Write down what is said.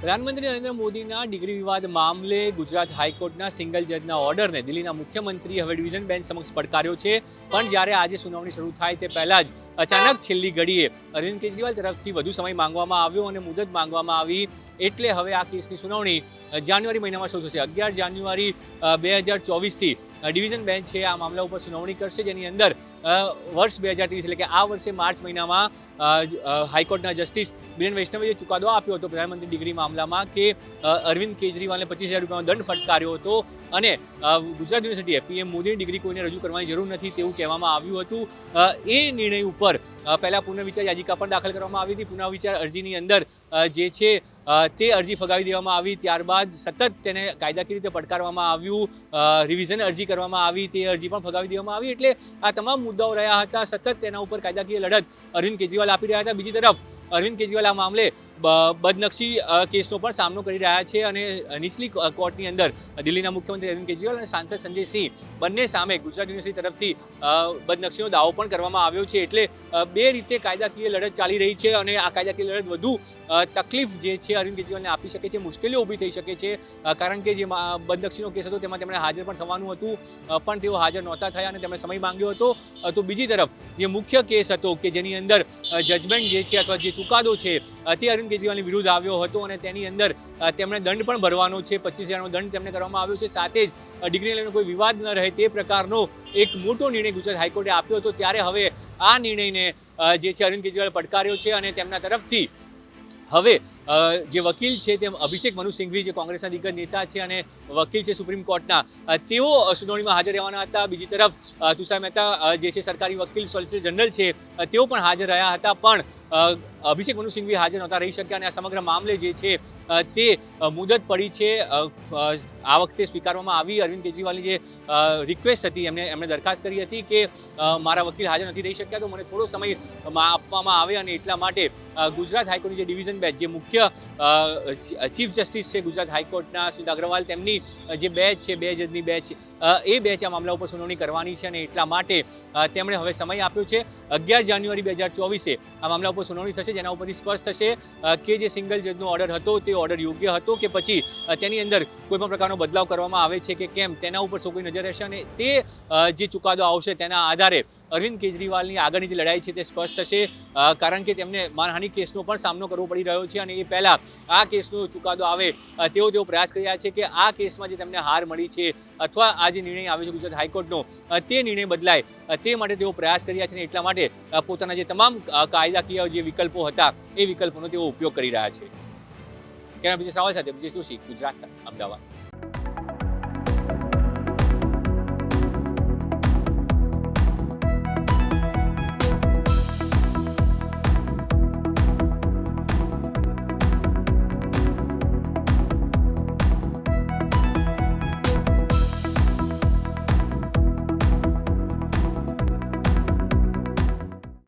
પ્રધાનમંત્રી નરેન્દ્ર મોદીના ડિગ્રી વિવાદ મામલે ગુજરાત હાઈકોર્ટના સિંગલ જજના ઓર્ડરને દિલ્હીના મુખ્યમંત્રી હવે ડિવિઝન બેન્ચ સમક્ષ પડકાર્યો છે. પણ જ્યારે આજે સુનાવણી શરૂ થાય તે પહેલાં જ અચાનક છેલ્લી ઘડીએ અરવિંદ કેજરીવાલ તરફથી વધુ સમય માંગવામાં આવ્યો અને મુદત માંગવામાં આવી. એટલે હવે આ કેસની સુનાવણી જાન્યુઆરી મહિનામાં શરૂ થશે. અગિયાર જાન્યુઆરી બે હજાર ચોવીસથી ડિવિઝન બેન્ચ છે, આ મામલા ઉપર સુનાવણી કરશે, જેની અંદર વર્ષ બે હજાર ત્રીસ એટલે કે આ વર્ષે માર્ચ મહિનામાં હાઈકોર્ટના જસ્ટિસ બિરેન વૈષ્ણવે જે ચુકાદો આપ્યો હતો પ્રધાનમંત્રી ડિગ્રી મામલામાં કે અરવિંદ કેજરીવાલને પચીસ હજાર રૂપિયાનો દંડ ફટકાર્યો હતો અને ગુજરાત યુનિવર્સિટીએ પીએમ મોદીની ડિગ્રી કોઈને રજૂ કરવાની જરૂર નથી તેવું કહેવામાં આવ્યું હતું. એ નિર્ણય ઉપર પહેલાં પુનર્વિચાર યાચિકા પણ દાખલ કરવામાં આવી હતી. પુનર્વિચાર અરજીની અંદર જે છે તે અરજી ફગાવી દેવામાં આવી ત્યારબાદ સતત તેને કાયદાકીય રીતે પડકારવામાં આવ્યું. રિવિઝન અરજી કરવામાં આવી, તે અરજી પણ ફગાવી દેવામાં આવી એટલે આ તમામ મુદ્દાઓ રહ્યા હતા. સતત તેના ઉપર કાયદાકીય લડત અરવિંદ કેજરીવાલ આપી રહ્યા હતા. બીજી તરફ અરવિંદ કેજરીવાલ આ મામલે બદનક્ષી કેસનો પણ સામનો કરી રહ્યા છે અને નીચલી કોર્ટની અંદર દિલ્હીના મુખ્યમંત્રી અરવિંદ કેજરીવાલ અને સાંસદ સંજય બંને સામે ગુજરાત યુનિવર્સિટી તરફથી બદનક્ષીનો દાવો પણ કરવામાં આવ્યો છે. એટલે બે રીતે કાયદાકીય લડત ચાલી રહી છે અને આ કાયદાકીય લડત વધુ તકલીફ જે છે અરવિંદ કેજરીવાલને આપી શકે છે, મુશ્કેલીઓ ઊભી થઈ શકે છે. કારણ કે જે બદનક્ષીનો કેસ હતો તેમાં તેમણે હાજર પણ થવાનું હતું પણ તેઓ હાજર નહોતા થયા અને તેમણે સમય માંગ્યો હતો. તો બીજી તરફ જે મુખ્ય કેસ હતો કે જેની અંદર જજમેન્ટ જે છે અથવા જે ચુકાદો છે. તે અરવિંદ કેજરીવાલની વિરુદ્ધ આવ્યો હતો અને તેની અંદર તેમણે દંડ પણ ભરવાનો છે. પચીસ હજારનો દંડ તેમને કરવામાં આવ્યો છે. સાથે જ ડિગ્રીને લઈને કોઈ વિવાદ ન રહે તે પ્રકારનો એક મોટો નિર્ણય ગુજરાત હાઈકોર્ટે આપ્યો હતો. ત્યારે હવે આ નિર્ણયને જે છે અરવિંદ કેજરીવાલ પડકાર્યો છે અને તેમના તરફથી હવે જે વકીલ છે તે અભિષેક મનુ સિંઘવી, જે કોંગ્રેસના દિગ્ગજ નેતા છે અને વકીલ છે સુપ્રીમ કોર્ટના તેઓ સુનાવણીમાં હાજર રહેવાના હતા. બીજી તરફ તુષાર મહેતા જે છે સરકારી વકીલ, સોલિસિટર જનરલ છે તેઓ પણ હાજર રહ્યા હતા. પણ અભિષેક મનુ સિંઘવી હાજર નહોતા, રહી શક્યા અને આ સમગ્ર મામલે જે છે તે મુદત પડી છે આ વખતે સ્વીકારવામાં આવી. અરવિંદ કેજરીવાલની જે રિક્વેસ્ટ હતી એમને એમણે દરખાસ્ત કરી હતી કે મારા વકીલ હાજર નથી, રહી શક્યા, તો મને થોડો સમય આપવામાં આવે અને એટલા માટે ગુજરાત હાઈકોર્ટની જે ડિવિઝન બેચ જે મુખ્ય ચીફ જસ્ટિસ છે ગુજરાત હાઈકોર્ટના સુધા અગ્રવાલ, તેમની જે બેચ છે, બે જજની બેચ એ બેચ આ મામલા ઉપર સુનાવણી કરવાની છે અને એટલા માટે તેમણે હવે સમય આપ્યો છે. અગિયાર જાન્યુઆરી બે હજાર ચોવીસે આ મામલા ઉપર સુનાવણી થશે. જેના ઉપરથી સ્પષ્ટ થશે કે જે સિંગલ જજનો ઓર્ડર હતો, તે ઓર્ડર યોગ્ય હતો કે પછી તેની અંદર કોઈ પણ પ્રકારનો બદલાવ કરવામાં આવે છે કે કેમ, તેના ઉપર સૌ કોઈ નજર રહેશે? અને તે જે ચુકાદો આવશે તેના આધારે અરવિંદ કેજરીવાલની આગળની જે લડાઈ છે તે સ્પષ્ટ થશે કારણ કે તેમને માનહાનિ કેસનો પણ સામનો કરવો પડી રહ્યો છે અને એ પહેલાં આ કેસનો ચુકાદો આવે તેવો તેઓ પ્રયાસ કરી રહ્યા છે કે આ કેસમાં જે તેમને હાર મળી છે અથવા આ જે નિર્ણય આવ્યો છે ગુજરાત હાઈકોર્ટનો તે નિર્ણય બદલાય તે માટે તેઓ પ્રયાસ કરી રહ્યા છે અને એટલા માટે પોતાના જે તમામ કાયદાકીય જે વિકલ્પો હતા એ વિકલ્પોનો તેઓ ઉપયોગ કરી રહ્યા છે. કેમેરા વિજય સાવલ સાથે વિજય જોશી, ગુજરાત, અમદાવાદ.